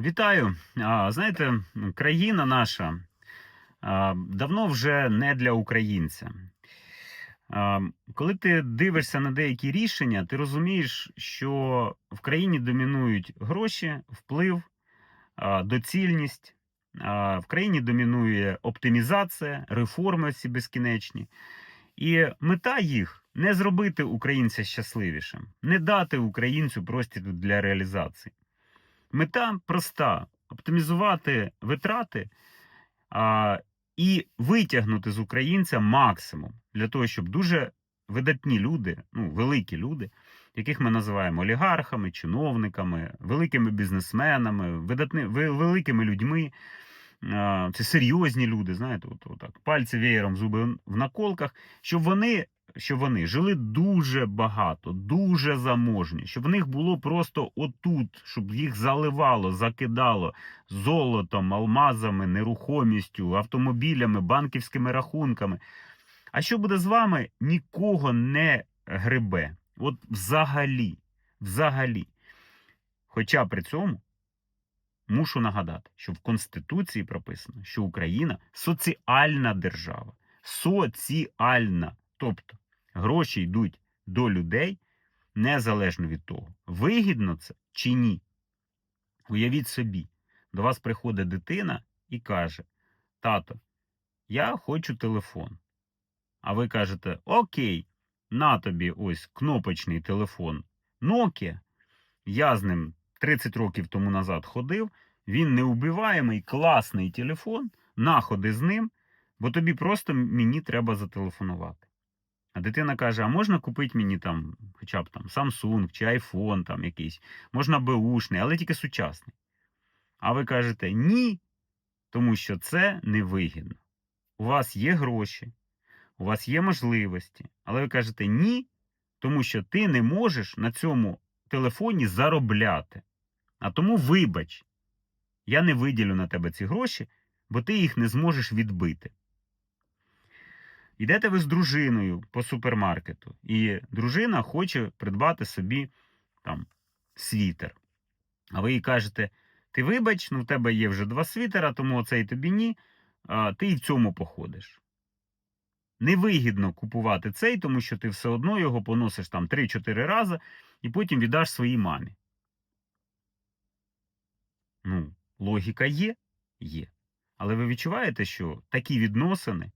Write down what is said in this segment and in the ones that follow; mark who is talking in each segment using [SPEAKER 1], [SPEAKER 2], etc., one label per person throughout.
[SPEAKER 1] Вітаю. А, Знаєте, країна наша а, давно вже не для українця. А, Коли ти дивишся на деякі рішення, ти розумієш, що в країні домінують гроші, вплив, а, доцільність. В країні домінує оптимізація, реформи всі безкінечні. І мета їх не зробити українця щасливішим, не дати українцю простір для реалізації. Мета проста: оптимізувати витрати а, і витягнути з українця максимум для того, щоб дуже видатні люди, ну великі люди, яких ми називаємо олігархами, чиновниками, великими бізнесменами, видатни, великими людьми. Це серйозні люди, знаєте, от, от так, пальці веєром, зуби в наколках, щоб вони щоб вони жили дуже багато, дуже заможні, щоб в них було просто отут, щоб їх заливало, закидало золотом, алмазами, нерухомістю, автомобілями, банківськими рахунками. А що буде з вами? Нікого не грибе. От взагалі, взагалі. Хоча при цьому мушу нагадати, що в Конституції прописано, що Україна соціальна держава. Соціальна. Тобто гроші йдуть до людей незалежно від того, вигідно це чи ні. Уявіть собі, до вас приходить дитина і каже: Тато, я хочу телефон. А ви кажете: Окей, на тобі ось кнопочний телефон Nokia. Я з ним 30 років тому назад ходив. Він неубиваємий, класний телефон, находи з ним, бо тобі просто мені треба зателефонувати. А дитина каже: а можна купити мені там, хоча б там Samsung чи iPhone там якийсь, можна беушний, але тільки сучасний. А ви кажете ні, тому що це невигідно. У вас є гроші, у вас є можливості, але ви кажете ні, тому що ти не можеш на цьому телефоні заробляти. А тому вибач, я не виділю на тебе ці гроші, бо ти їх не зможеш відбити. Йдете ви з дружиною по супермаркету, і дружина хоче придбати собі там світер. А ви їй кажете: ти вибач, ну в тебе є вже два світера, тому оцей тобі ні, а ти і в цьому походиш. Невигідно купувати цей, тому що ти все одно його поносиш там 3-4 рази і потім віддаш своїй мамі. Ну, логіка є? Є. Але ви відчуваєте, що такі відносини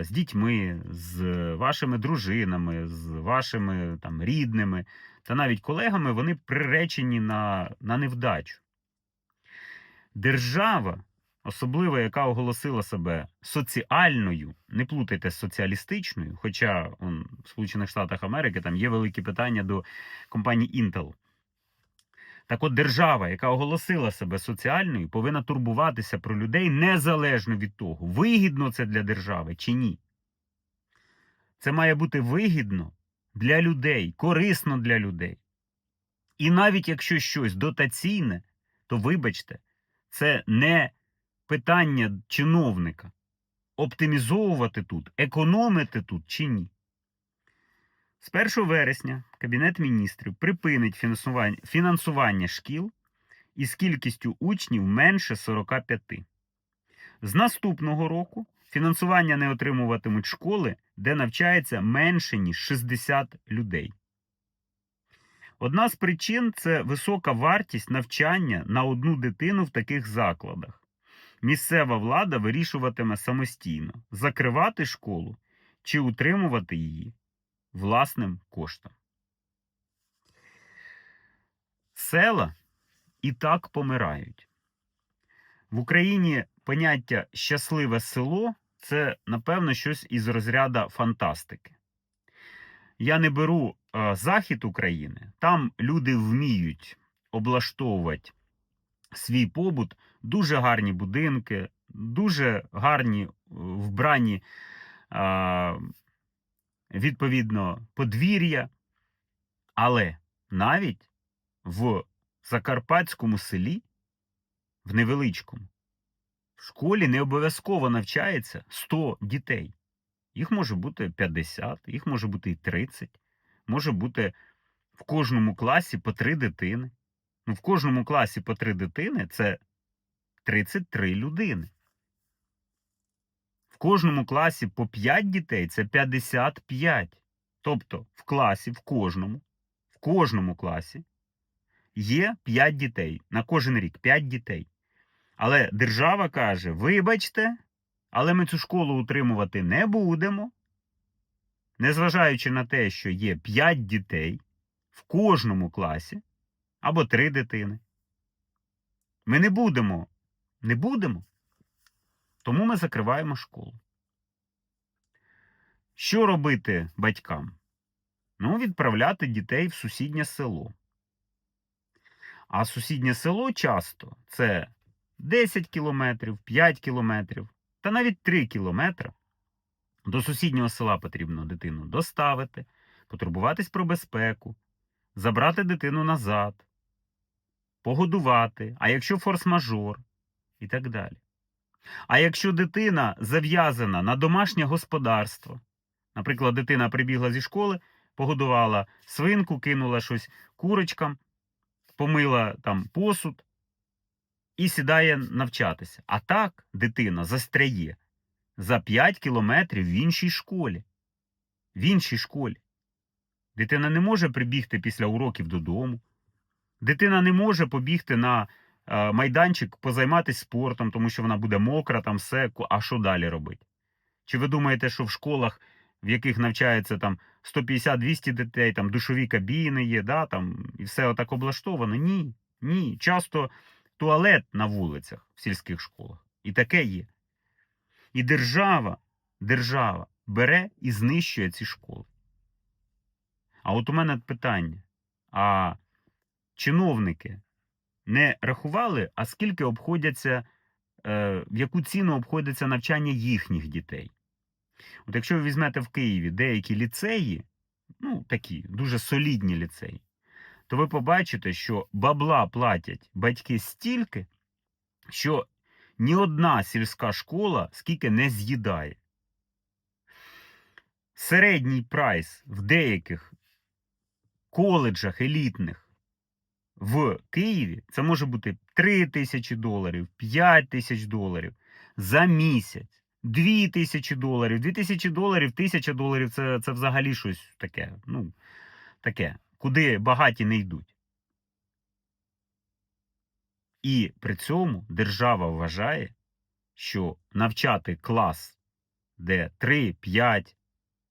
[SPEAKER 1] з дітьми, з вашими дружинами, з вашими там, рідними та навіть колегами, вони приречені на, на невдачу. Держава, особливо яка оголосила себе соціальною, не плутайте з соціалістичною, хоча он, в Сполучених Штатах Америки там є великі питання до компанії Intel. Так от держава, яка оголосила себе соціальною, повинна турбуватися про людей незалежно від того, вигідно це для держави чи ні. Це має бути вигідно для людей, корисно для людей. І навіть якщо щось дотаційне, то вибачте, це не питання чиновника. Оптимізовувати тут, економити тут чи ні. З 1 вересня Кабінет міністрів припинить фінансування, шкіл із кількістю учнів менше 45. З наступного року фінансування не отримуватимуть школи, де навчається менше ніж 60 людей. Одна з причин це висока вартість навчання на одну дитину в таких закладах. Місцева влада вирішуватиме самостійно закривати школу чи утримувати її власним коштом. Села і так помирають. В Україні поняття щасливе село це, напевно, щось із розряду фантастики. Я не беру е, захід України, там люди вміють облаштовувати свій побут, дуже гарні будинки, дуже гарні е, вбрані. е, відповідно подвір'я. Але навіть в закарпатському селі, в невеличкому, в школі не обов'язково навчається 100 дітей. Їх може бути 50, їх може бути і 30, може бути в кожному класі по 3 дитини. Ну, в кожному класі по три дитини це 33 людини. Кожному класі по 5 дітей це 55. Тобто в класі, в кожному, в кожному класі є 5 дітей. На кожен рік 5 дітей. Але держава каже: вибачте, але ми цю школу утримувати не будемо. Незважаючи на те, що є 5 дітей в кожному класі або 3 дитини. Ми не будемо. Не будемо. Тому ми закриваємо школу. Що робити батькам? Ну, відправляти дітей в сусіднє село. А сусіднє село часто це 10 кілометрів, 5 кілометрів, та навіть 3 кілометри. До сусіднього села потрібно дитину доставити, потурбуватись про безпеку, забрати дитину назад, погодувати, а якщо форс-мажор і так далі. А якщо дитина зав'язана на домашнє господарство, наприклад, дитина прибігла зі школи, погодувала свинку, кинула щось курочкам, помила там посуд і сідає навчатися. А так дитина застряє за 5 кілометрів в іншій школі. В іншій школі. Дитина не може прибігти після уроків додому. Дитина не може побігти на майданчик, позайматися спортом, тому що вона буде мокра, там все. А що далі робити? Чи ви думаєте, що в школах, в яких навчається там 150-200 дітей, там душові кабіни є, да, там, і все отак облаштовано? Ні. Ні. Часто туалет на вулицях в сільських школах. І таке є. І держава, держава бере і знищує ці школи. А от у мене питання: а чиновники не рахували, а скільки обходяться, е, в яку ціну обходиться навчання їхніх дітей? От якщо ви візьмете в Києві деякі ліцеї, ну такі дуже солідні ліцеї, то ви побачите, що бабла платять батьки стільки, що ні одна сільська школа скільки не з'їдає. Середній прайс в деяких коледжах елітних в Києві це може бути 3 тисячі доларів, 5 тисяч доларів за місяць, 2 тисячі доларів, 2 тисячі доларів, 1000 доларів це, це взагалі щось таке. Ну, таке, куди багаті не йдуть. І при цьому держава вважає, що навчати клас, де 3, 5,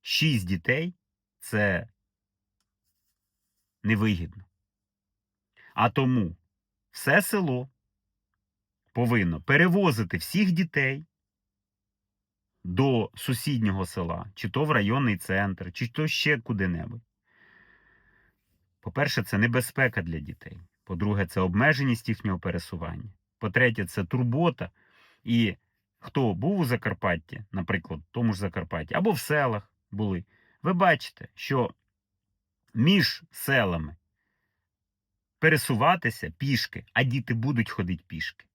[SPEAKER 1] 6 дітей, це невигідно. А тому все село повинно перевозити всіх дітей до сусіднього села, чи то в районний центр, чи то ще куди-небудь. По-перше, це небезпека для дітей. По-друге, це обмеженість їхнього пересування. По-третє, це турбота. І хто був у Закарпатті, наприклад, в тому ж Закарпатті, або в селах були, ви бачите, що між селами пересуватися пішки, а діти будуть ходити пішки.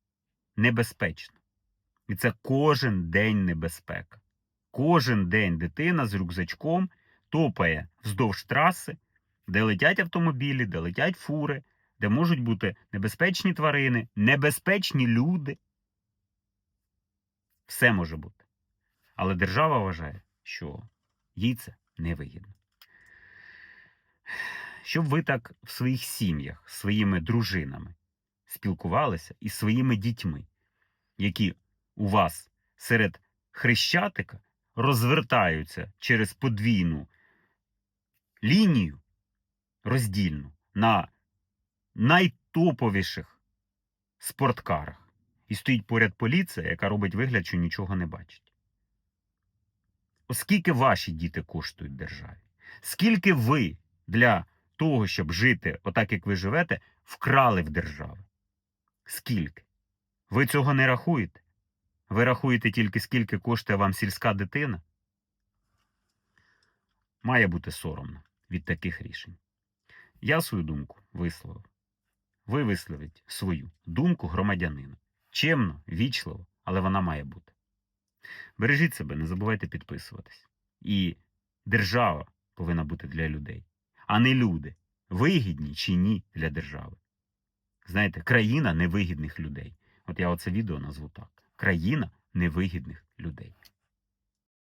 [SPEAKER 1] Небезпечно. І це кожен день небезпека. Кожен день дитина з рюкзачком топає вздовж траси, де летять автомобілі, де летять фури, де можуть бути небезпечні тварини, небезпечні люди. Все може бути. Але держава вважає, що їй це невигідно. Щоб ви так в своїх сім'ях, своїми дружинами спілкувалися і своїми дітьми, які у вас серед хрещатика розвертаються через подвійну лінію роздільну на найтоповіших спорткарах. І стоїть поряд поліція, яка робить вигляд, що нічого не бачить. Оскільки ваші діти коштують державі? Скільки ви для того, щоб жити отак, як ви живете, вкрали в держави? Скільки? Ви цього не рахуєте? Ви рахуєте тільки скільки коштує вам сільська дитина? Має бути соромно від таких рішень. Я свою думку висловив. Ви висловіть свою думку громадянина. Чемно, вічливо, але вона має бути. Бережіть себе, не забувайте підписуватись. І держава повинна бути для людей, а не люди, вигідні чи ні для держави. Знаєте, країна невигідних людей. От я оце відео назву так: країна невигідних людей.